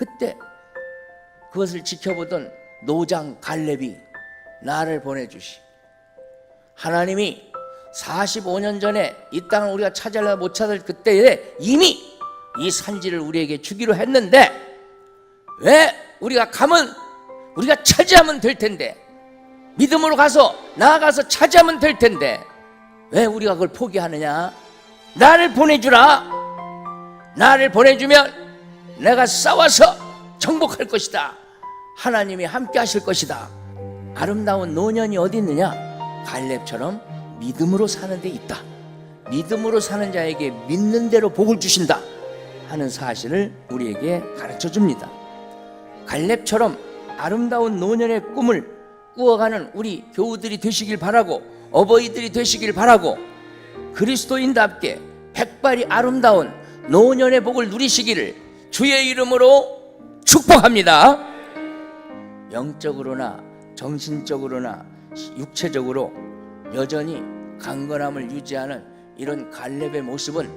그때 그것을 지켜보던 노장 갈렙이 나를 보내주시. 하나님이 45년 전에 이 땅을 우리가 찾아라 못 찾을 그때에 이미 이 산지를 우리에게 주기로 했는데 왜 우리가 가면 우리가 차지하면 될 텐데 믿음으로 가서 나아가서 차지하면 될 텐데 왜 우리가 그걸 포기하느냐? 나를 보내주라. 나를 보내주면 내가 싸워서 정복할 것이다. 하나님이 함께 하실 것이다. 아름다운 노년이 어디 있느냐? 갈렙처럼 믿음으로 사는 데 있다. 믿음으로 사는 자에게 믿는 대로 복을 주신다. 하는 사실을 우리에게 가르쳐 줍니다. 갈렙처럼 아름다운 노년의 꿈을 꾸어가는 우리 교우들이 되시길 바라고 어버이들이 되시길 바라고 그리스도인답게 백발이 아름다운 노년의 복을 누리시기를 주의 이름으로 축복합니다. 영적으로나 정신적으로나 육체적으로 여전히 강건함을 유지하는 이런 갈렙의 모습은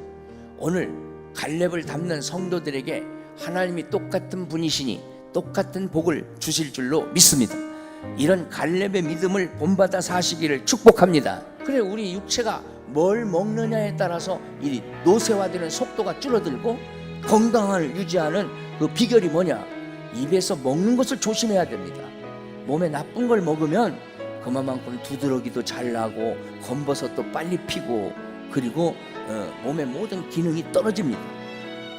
오늘 갈렙을 담는 성도들에게 하나님이 똑같은 분이시니 똑같은 복을 주실 줄로 믿습니다. 이런 갈렙의 믿음을 본받아 사시기를 축복합니다. 그래 우리 육체가 뭘 먹느냐에 따라서 이 노쇠화되는 속도가 줄어들고 건강을 유지하는 그 비결이 뭐냐? 입에서 먹는 것을 조심해야 됩니다. 몸에 나쁜 걸 먹으면 그만큼 두드러기도 잘 나고 검버섯도 빨리 피고 그리고 어, 몸의 모든 기능이 떨어집니다.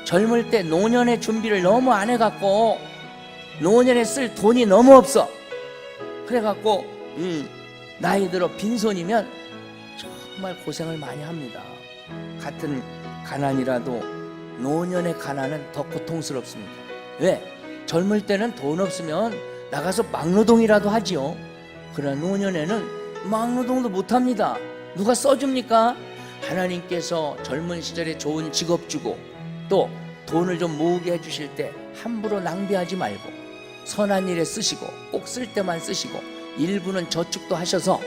젊을 때 노년의 준비를 너무 안 해갖고 노년에 쓸 돈이 너무 없어. 그래갖고 음, 나이 들어 빈손이면 정말 고생을 많이 합니다. 같은 가난이라도 노년의 가난은 더 고통스럽습니다. 왜? 젊을 때는 돈 없으면 나가서 막노동이라도 하지요. 그러나 노년에는 막노동도 못합니다. 누가 써줍니까? 하나님께서 젊은 시절에 좋은 직업 주고 또 돈을 좀 모으게 해주실 때 함부로 낭비하지 말고 선한 일에 쓰시고 꼭 쓸 때만 쓰시고 일부는 저축도 하셔서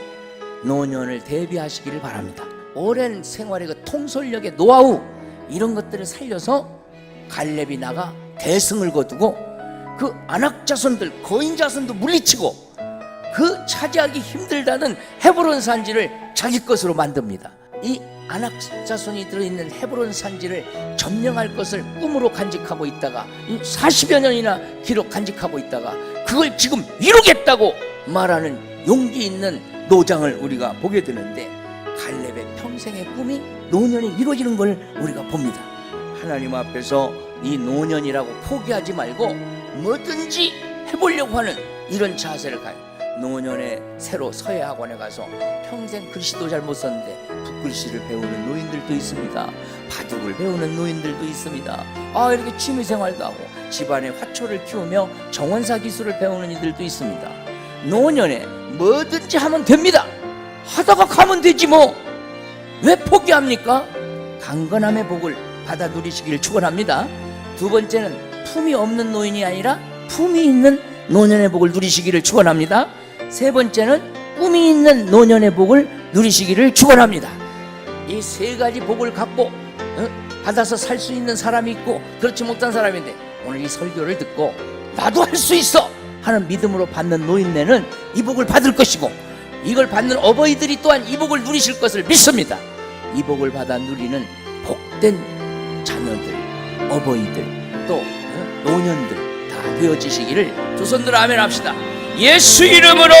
노년을 대비하시기를 바랍니다. 오랜 생활의 그 통솔력의 노하우 이런 것들을 살려서 갈렙이 나가 대승을 거두고 그 안악 자손들 거인 자손도 물리치고 그 차지하기 힘들다는 헤브론 산지를 자기 것으로 만듭니다. 이 안악 자손이 들어있는 헤브론 산지를 점령할 것을 꿈으로 간직하고 있다가 40여 년이나 기록 간직하고 있다가 그걸 지금 이루겠다고 말하는 용기 있는 노장을 우리가 보게 되는데 갈렙의 평생의 꿈이 노년이 이루어지는 걸 우리가 봅니다. 하나님 앞에서 이 노년이라고 포기하지 말고 뭐든지 해보려고 하는 이런 자세를 가요. 노년에 새로 서예 학원에 가서 평생 글씨도 잘 못 썼는데 붓글씨를 배우는 노인들도 있습니다. 바둑을 배우는 노인들도 있습니다. 아 이렇게 취미 생활도 하고 집안에 화초를 키우며 정원사 기술을 배우는 이들도 있습니다. 노년에 뭐든지 하면 됩니다. 하다가 가면 되지 뭐. 왜 포기합니까? 강건함의 복을 받아 누리시기를 축원합니다. 두 번째는 품이 없는 노인이 아니라 품이 있는 노년의 복을 누리시기를 축원합니다. 세 번째는 꿈이 있는 노년의 복을 누리시기를 축원합니다. 이 세 가지 복을 갖고 어? 받아서 살 수 있는 사람이 있고 그렇지 못한 사람인데 오늘 이 설교를 듣고 나도 할 수 있어 하는 믿음으로 받는 노인네는 이 복을 받을 것이고 이걸 받는 어버이들이 또한 이 복을 누리실 것을 믿습니다. 이 복을 받아 누리는 복된 자녀들, 어버이들, 또 어? 노년들 다 되어지시기를 두 손들어 아멘 합시다. 예수 이름으로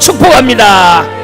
축복합니다.